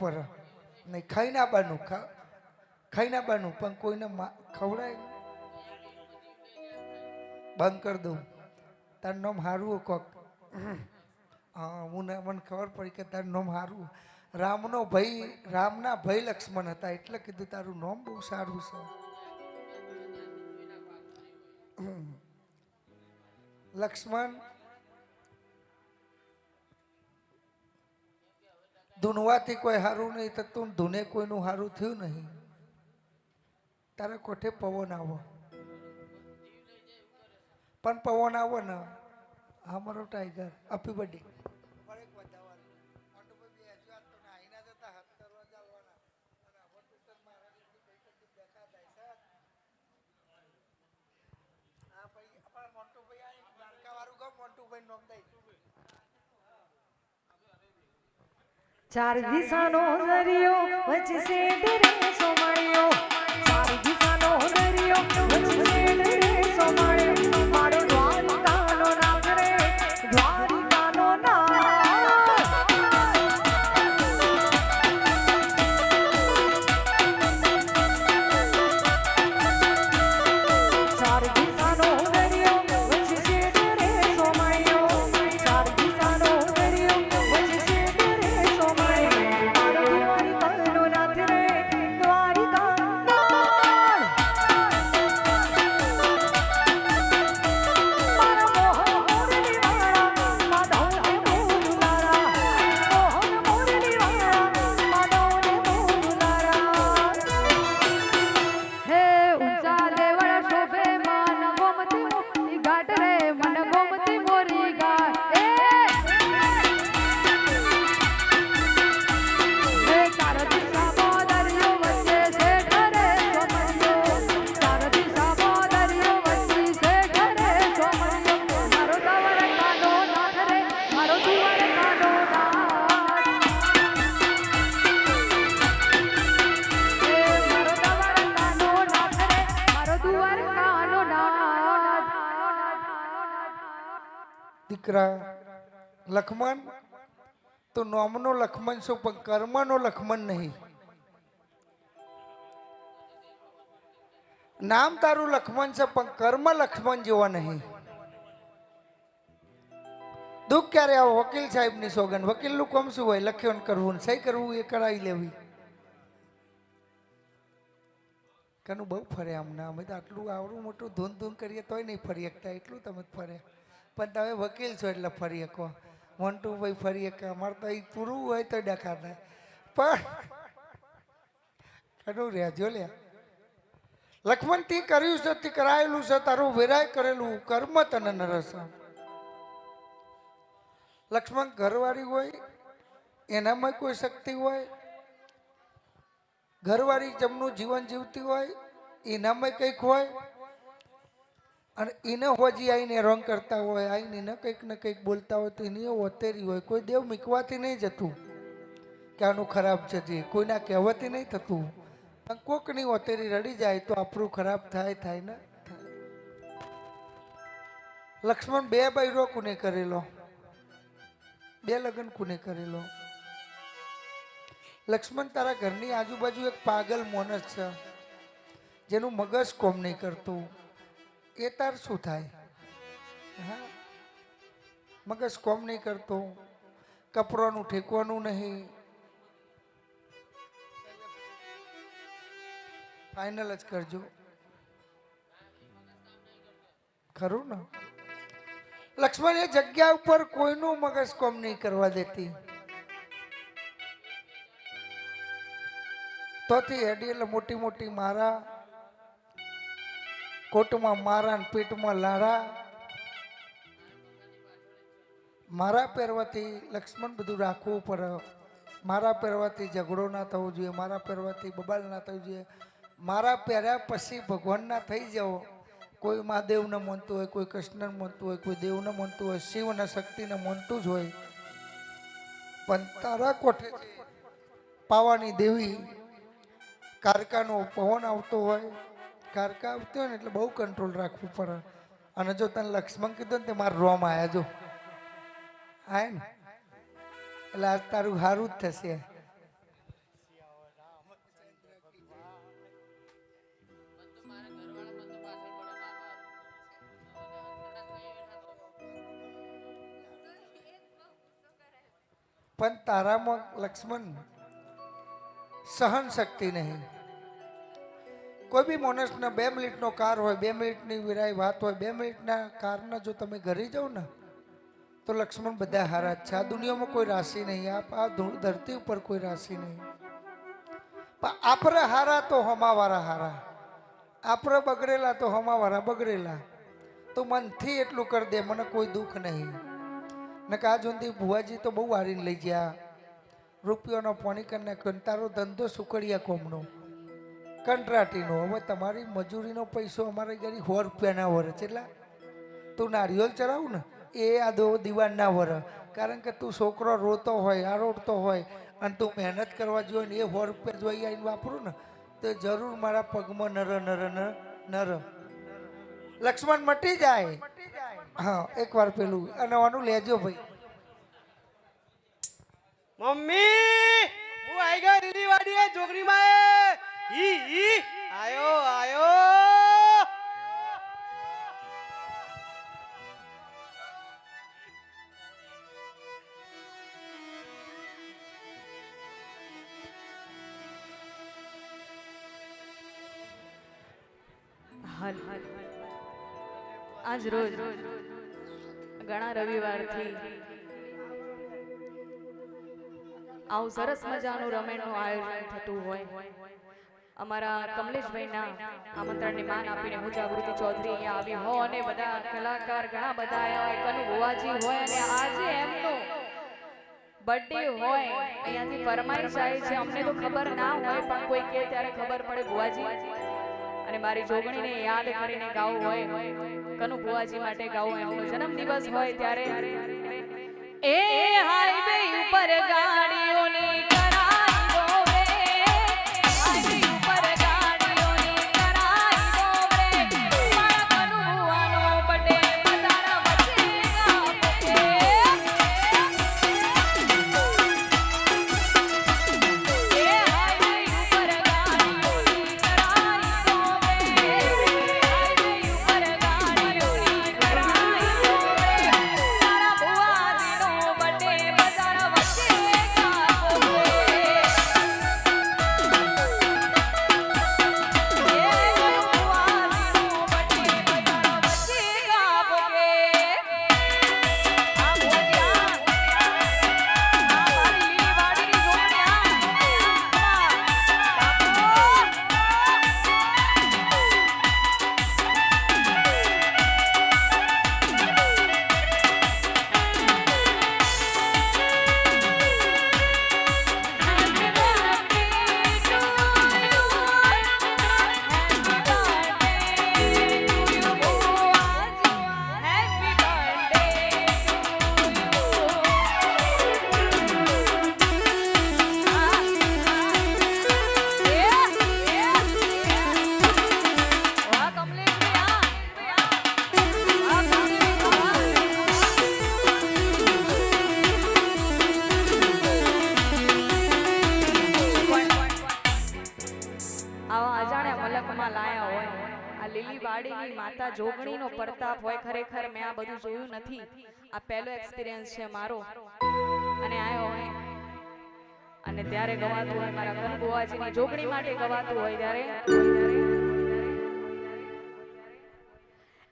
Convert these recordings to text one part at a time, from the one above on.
પર નહીં ખાઈ ના બાનું ખાઈ ના બાનું, પણ કોઈને ખવડાય બંધ કરી દઉં. તારું નામ હારું કોક. હા, હું મને ખબર પડી કે તારું નામ હારું. રામનો ભાઈ, રામના ભાઈ લક્ષ્મણ હતા, એટલે કીધું તારું નામ બહુ સારું છે. લક્ષ્મણ ધૂનવાથી કોઈ સારું નહીં તો તું ધૂને કોઈનું સારું થયું નહીં. તારા કોઠે પવન આવો. પણ પવન આવો ને હા મારો ટાઈગર આપી બડી ચાર દિશાનો દરિયો વચ્ચે ડરે સોમાળ્યો. ચાર દિશાનો દરિયો વચ્ચે ડરે સોમાળ્યો. દીકરા લખમણ, તો નોમનો લખમણ શું, પણ કર્મનો લખમણ નહીં. નામ તારું લખમણ છે, પણ કર્મ લખમણ જેવા નહીં. દુઃખ ક્યારે આવો? વકીલ સાહેબની સોગન વકીલનું કોમ શું હોય? લખ્યું ને કરવું સહી કરવું એ કરાવી લેવી. કનું બહુ ફરે આમના અમે તો આટલું આવડું મોટું ધૂન ધૂન કરીએ તોય નહીં ફરી શકતા. એટલું તમે ફરે. પણ તમે વકીલ છો એટલે ફરી શકો મોન્ટુ ભાઈ ફરી એક અમારે તો એ પૂરું હોય તો ડખા થાય પણ ખરું રહેજો લે. લક્ષ્મણ તી કર્યું છે, તે કરાયેલું છે, તારું વેરાય કરેલું, કર્મ તને નરસ લક્ષ્મણ ઘરવાળી હોય, એનામાં કોઈ શક્તિ હોય, ઘરવાળી જમનું જીવન જીવતી હોય, એનામાં કંઈક હોય અને એને હોજી આવીને રંગ કરતા હોય આવીને એને કંઈક ને કંઈક બોલતા હોય, તો એની ઓતેરી હોય. કોઈ દેવ મીકવાથી નહીં જતું કે આનું ખરાબ છે જે. કોઈના કહેવાથી નહીં થતું. પણ કોકની ઓતેરી રડી જાય તો આપણું ખરાબ થાય થાય ને લક્ષ્મણ બે બૈરો કુને કરેલો? બે લગ્ન કુને કરેલો? લક્ષ્મણ તારા ઘરની આજુબાજુ એક પાગલ મોનસ છે, જેનું મગજ કોમ નહીં કરતું. એ શું થાય? મગજ કોમ નહીં કરતું, કપડાનું ઠેકવાનું નહીં. ફાઇનલ જ કરજો. ખરું ને? લક્ષ્મણ એ જગ્યા ઉપર કોઈનું મગજ કોમ નહીં કરવા દેતી. તોથી હેડી એટલે મોટી મોટી મારા કોટમાં મારા પીઠમાં લાડા મારા પહેરવાથી લક્ષ્મણ બધું રાખવું પડે. મારા પહેરવાથી ઝઘડો ના થવો જોઈએ, મારા પહેરવાથી બબાલ ના થવું જોઈએ. મારા પહેર્યા પછી ભગવાનના થઈ જાઓ. કોઈ મહાદેવને માનતું હોય, કોઈ કૃષ્ણને માનતું હોય, કોઈ દેવને માનતું હોય શિવને શક્તિને માનતું જ હોય. પણ તારા કોઠે પાવાની દેવી કારકાનો પવન આવતો હોય કારકા આવતી ને એટલે બહુ કંટ્રોલ રાખવું પડે. અને જો તને લક્ષ્મણ કીધું ને તે મારા રોમ આયા જો. આય ને. એટલે આજ તારું સારું જ થશે. પણ તારામાં લક્ષ્મણ સહન શક્તિ નહીં. કોઈ બી માણસને બે મિનિટનો કાર હોય, બે મિનિટની વિરાય વાત હોય, બે મિનિટના કારના જો તમે ઘરે જાઓ ને, તો લક્ષ્મણ બધા હારા છે. આ દુનિયામાં કોઈ રાશિ નહીં આપ આ ધરતી ઉપર કોઈ રાશિ નહીં. પણ આપણે હારા તો હમાવાળા હારા. આપણે બગડેલા તો હમાવાળા બગડેલા. તો મનથી એટલું કરી દે, મને કોઈ દુઃખ નહીં. ને કે આ જોનથી ભુવાજી તો બહુ વારીને લઈ ગયા. રૂપિયાનો પોણી કરી નાખ્યો તારો ધંધો સુકડિયા કોમનો. કંટ્રાટીનો હવે તમારી મજૂરીનો પૈસો અમારે ઘરે સો રૂપિયાના વરે કેટલા તું નારિયેલ ચડાવું ને, એ આ દો દિવાળના વર. કારણ કે તું છોકરો રોતો હોય આરોડતો હોય, અને તું મહેનત કરવા જોઈએ ને એ સો રૂપિયા જોઈ આવીને વાપરું ને, તો જરૂર મારા પગમાં નર નર નર નર. લક્ષ્મણ મટી જાય. હા, એકવાર પેલું અને આનું લેજો ભાઈ. મમ્મી, હું આઈ ગયો રીલી વાડીએ જોગરી માં ઈ ઈ. આયો આયો. હાલ. આજ રોજ ઘણા રવિવારથી આવું સરસ મજાનું રમેણનું આયોજન થતું હોય. અમારા કમલેશભાઈના આમંત્રણને માન આપીને હું જાગૃતિ ચૌધરી અહીંયા આવી હો અને બધા કલાકાર ઘણા બધા આવ્યા હોય, કનુ ભુવાજી હોય અને આજે એમનો બર્થડે હોય, અહીંયાથી ફરમાઈશ આવી છે. અમને તો ખબર ના હોય, પણ કોઈ કહે ત્યારે ખબર પડે ભુવાજી. અને મારી જોગણીને યાદ કરીને ગાવું હોય, કનુ ભુવાજી માટે ગાવું એમનો જન્મદિવસ હોય ત્યારે એ હાઈવે ઉપર ગાડીઓની માતા જોગણીનો પ્રતાપ હોય ખરેખર મેં આ બધું જોયું નથી. આ પહેલો એક્સપિરિયન્સ છે મારો. અને આવ્યો હોય અને ત્યારે ગવાતું હોય મારા કનબુવાજીની જોગણી માટે ગવાતું હોય ત્યારે.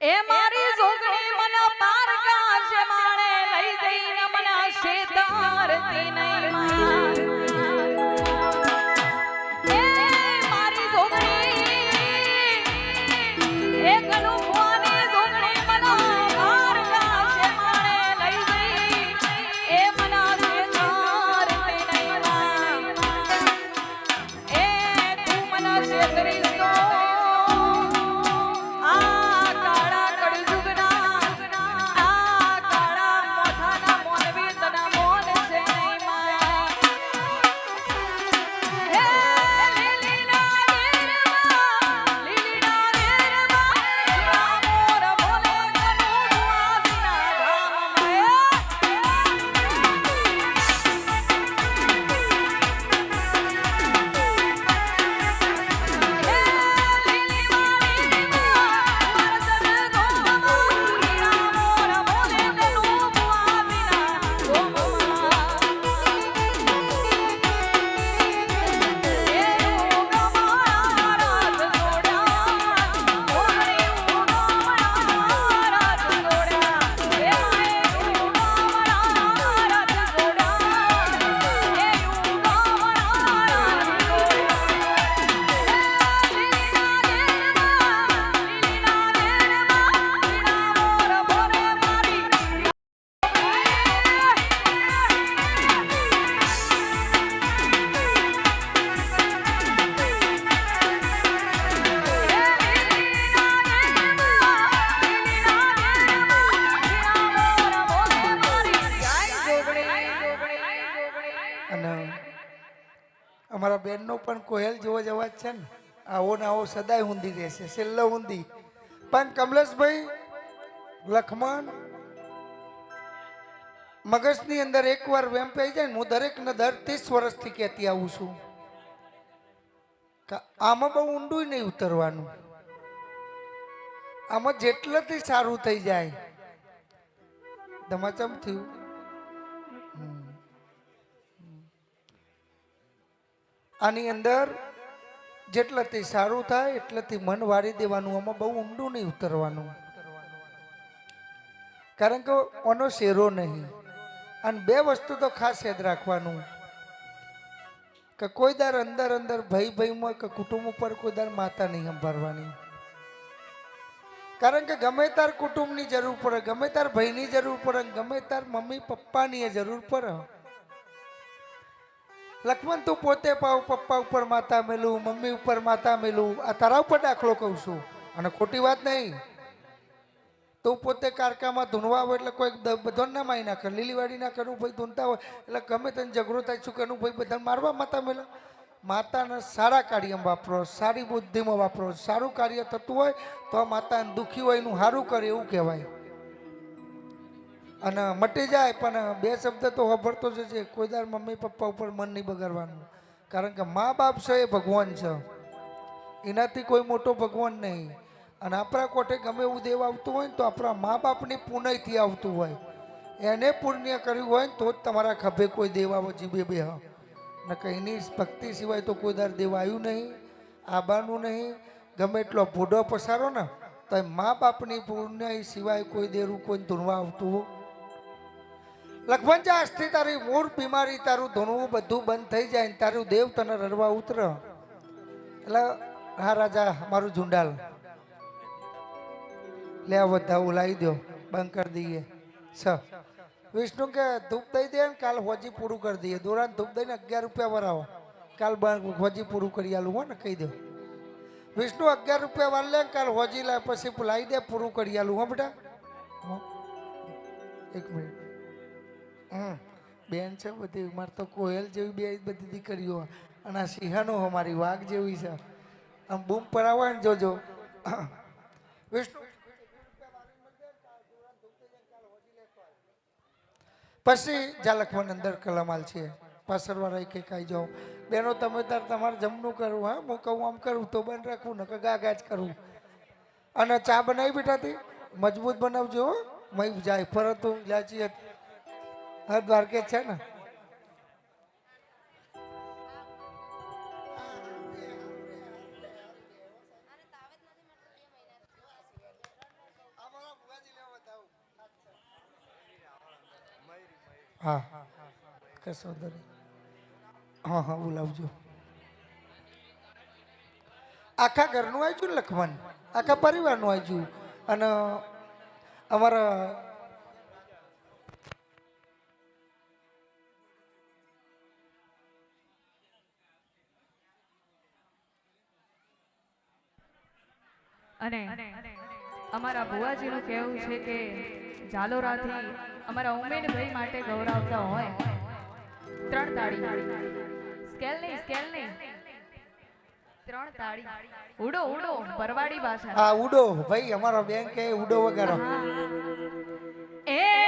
એ મારી જોગણી મને પાર કાશે માણે લઈ જઈને મને શેતારતી નહીં બેનનો પણ કોહેલ જેવો જ છે ને. આવો ને આવો સદાય ઊંધી રહેશે, છેલ્લો ઊંધી પણ કમલેશભાઈ લખમણ મગજની અંદર એકવાર વેમ પઈ જાય ને, હું દરેકને દર ત્રીસ વર્ષથી કહેતી આવું છું આમાં બહુ ઊંડું નહીં ઉતરવાનું. આમાં જેટલાથી સારું થઈ જાય. ધમાચમ થયું. આની અંદર જેટલાથી સારું થાય, એટલાથી મન વાળી દેવાનું. આમાં બહુ ઊંડું નહીં ઉતરવાનું. કારણ કે ઓનો શેરો નહીં. અને બે વસ્તુ તો ખાસ યાદ રાખવાનું. કે કોઈ દર અંદર અંદર ભાઈ ભાઈમાં કે કુટુંબ ઉપર કોઈ દર માતા નહીં સંભાળવાની. કારણ કે ગમે તાર કુટુંબની જરૂર પડે, ગમે તાર ભાઈની જરૂર પડે, ગમે તાર મમ્મી પપ્પાની જરૂર પડે. લક્ષ્મણ તું પોતે પાવ પપ્પા ઉપર માતા મેલું, મમ્મી ઉપર માતા મેલું, આ તારા ઉપર દાખલો કહું છું. અને ખોટી વાત નહીં. તું પોતે કારકામાં ધૂણવા હોય એટલે કોઈ બધો ના કર લીલીવાડી ના કરું ભાઈ ધૂનતા હોય એટલે ગમે તેને ઝઘડો થાય, શું કરવું ભાઈ બધા મારવા માતા મેલા. માતાને સારા કાર્યમાં વાપરો, સારી બુદ્ધિમાં વાપરો, સારું કાર્ય થતું હોય તો આ માતાને દુઃખી હોય એનું સારું કરે એવું કહેવાય. અને મટી જાય, પણ બે શબ્દ તો વાપરતો જ છે. કોઈ દાર મમ્મી પપ્પા ઉપર મન નહીં બગાડવાનું. કારણ કે મા બાપ છે એ ભગવાન છે. એનાથી કોઈ મોટો ભગવાન નહીં. અને આપણા કોઠે ગમે એવું દેવ આવતું હોય ને તો આપણા મા બાપની પુણ્યથી આવતું હોય. એને પુણ્ય કર્યું હોય ને તો જ તમારા ખભે કોઈ દેવ આવો જીબે બે ને કંઈની ભક્તિ સિવાય તો કોઈ દર દેવ આવ્યું નહીં, આબાનું નહીં. ગમે એટલો ભૂડો પસારો ને તો મા બાપની પુણ્ય સિવાય કોઈ દેરું કોઈ ધૂણવા આવતું જા આજથી તારી મૂળ બીમારી, તારું ધૂણવું બધું બંધ થઈ જાય ને તારું દેવ તને રડવા ઉતર. એટલે હા રાજા, મારું ઝુંડાલ. લે આ બધા ઉલાવી દો બંધ કરી દઈએ. છ વિષ્ણુ કે, ધૂપ દઈ દે ને કાલ હોજી પૂરું કરી દઈએ. દોરાને ધૂપ દઈને અગિયાર રૂપિયા ભરાવો કાલ હોજી પૂરું કરી આલું હો ને, કહી દો વિષ્ણુ અગિયાર રૂપિયા વાર લે કાલ હોજી લાય પછી લાવી દે, પૂરું કરી આલું હો બેટા. એક મિનિટ. હમ. બેન છે બધી, મારે તો કોયલ જેવી બે બધી દીકરીઓ અને આ સિંહાનો અમારી વાઘ જેવી છે. આમ બૂમ પડાવવા ને જોજો. વિષ્ણુ. પછી ઝાલખવાની અંદર કલમાલ છે. પાછળવાળા એક આવી જાઓ. બેનો, તમે તાર તમારે જમનું કરવું, હા? હું કહું આમ કરું, તો બંધ રાખવું ને ગા જ કરવું અને ચા બનાવી બેઠાથી મજબૂત બનાવજો, હો. મય જાય, ફરતું ઇલાચી હા દ્વારકે છે ને? હા. કશો વાંધો નહીં. હા હા, બોલાવજો. આખા ઘરનું આવ્યું ને લખમણ આખા પરિવારનું આવ્યું અને અમારા ભુવાજીનું કહેવું છે કે ઝાલોરાથી અમારા ઉમેદભાઈ માટે ગૌરવતા હોય. ત્રણ તાળી. સ્કેલ નહીં સ્કેલ નહીં. ત્રણ તાળી. ઉડો ઉડો પરવાડી ભાષા. ઉડો. ભાઈ અમારો બેંક કે ઉડો વગર એ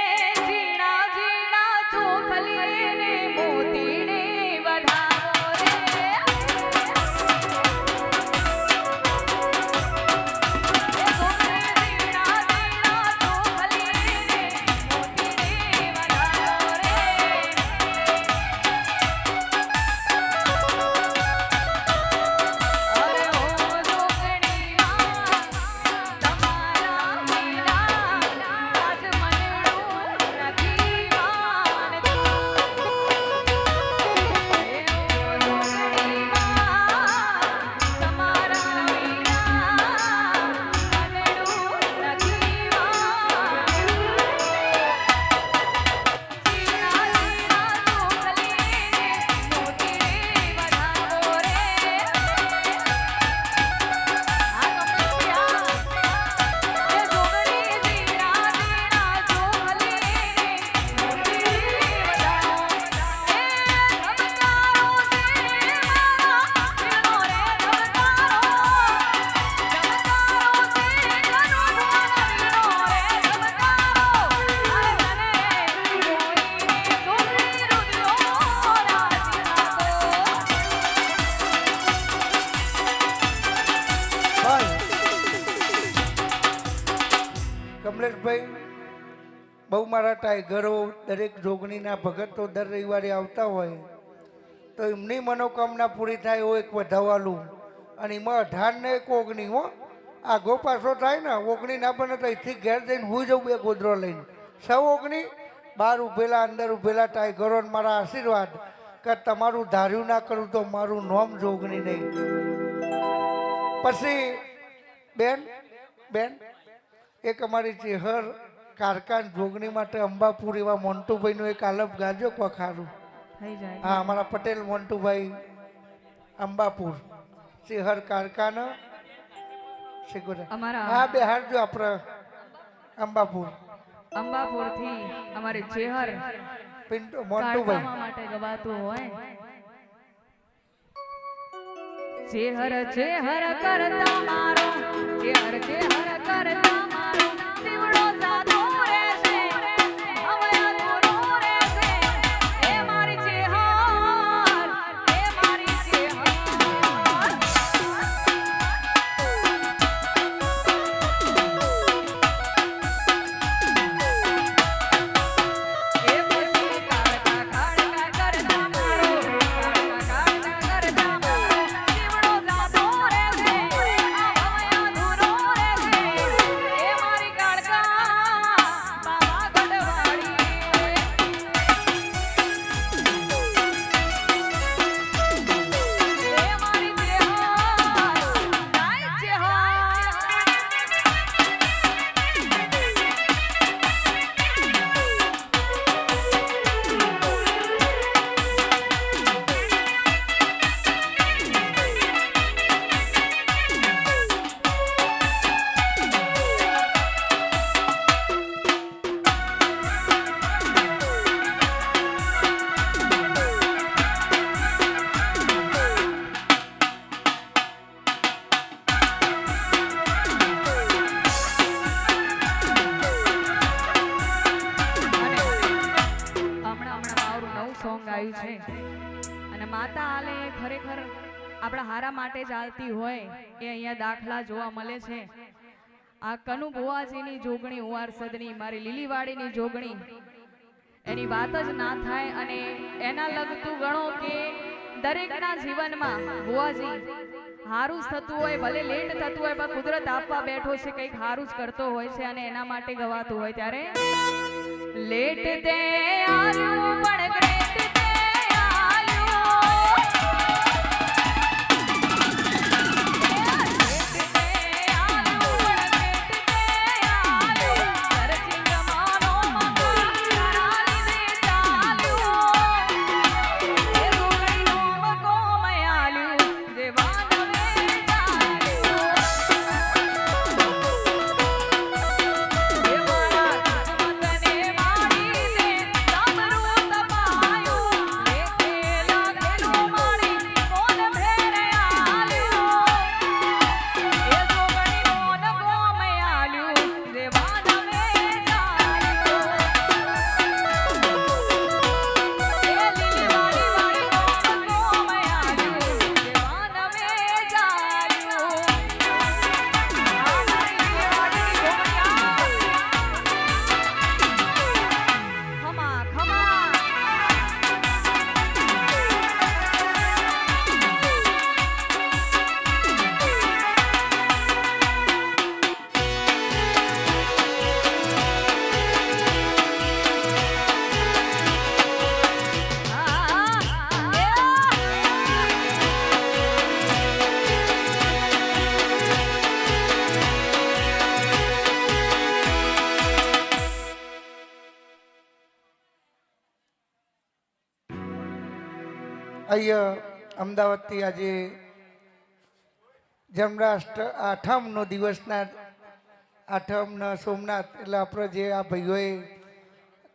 ટાઈગરો દરેક જોગણીના ભગતો દર રવિવારે આવતા હોય. તો એમની મનોકામના પૂરી થાય એવું એક વધાવાલું. અને એમાં અઢાર ને એક ઓગણી, હો. આગો પાછો થાય ને ઓગણી ના બને તો અહીંથી ઘેર જઈને હું જઉં બે ગોદરો લઈને. સૌ ઓગણી બહાર ઊભેલા અંદર ઊભેલા ટાઈગરો મારા આશીર્વાદ કે તમારું ધાર્યું ના કરું તો મારું નોમ જોગણી નહીં. પછી, બેન બેન, એક અમારી ચેહર કારકાન જોગણી માટે અંબાપુર એવા મોન્ટુભાઈનું એક આલપ ગાજો કોખારું. થઈ જાય. હા અમારા પટેલ મોન્ટુભાઈ અંબાપુર ચેહર કારખાના હા બિહાર જો આપણે અંબાપુર અંબાપુર. થી અમારે જેહર પિન્ટુ મોન્ટુભાઈ. માટે ગવાતું હોય. જેહર જેહર કરતા મારો જેહર ચેહર સોંગ આવ્યું છે. અને માતા હાલે એ ખરેખર આપણા હારા માટે ચાલતી હોય એ અહીંયા દાખલા જોવા મળે છે. આ કનુ ભુવાજીની જોગણી ઉવાર સદની, મારી લીલીવાડીની જોગણી. એની વાત જ ના થાય અને એના લગતું ગણો કે દરેકના જીવનમાં ભુવાજી હારું થતું હોય, ભલે લેટ થતું હોય, પણ કુદરત આપવા બેઠો છે, કંઈક હારું જ કરતો હોય છે અને એના માટે ગવાતું હોય ત્યારે લેટ તે આલ્યું પણ અહીંયા અમદાવાદથી આજે જન્માષ્ટ આઠમનો દિવસના આઠમના સોમનાથ એટલે આપણે જે આ ભાઈઓએ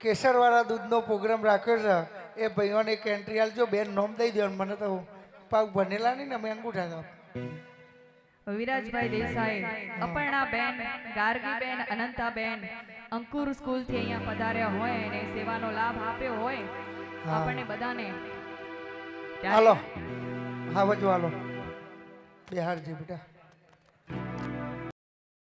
કેસરવાળા દૂધનો પ્રોગ્રામ રાખ્યો છે એ ભાઈઓને એક એન્ટ્રી આલજો બેન નોમ દઈ દો મને તો પાક બનેલા નહીં ને અમે અંગૂઠા દો વિરાજભાઈ દેસાઈ અપર્ણાબેન ગાર્ગીબેન અનંતાબેન અંકુર સ્કૂલથી અહીંયા પધાર્યા હોય અને સેવાનો લાભ આપ્યો હોય. આપણને બધાને હાલો. હા વજો હાલો. બિહારજી બેટા.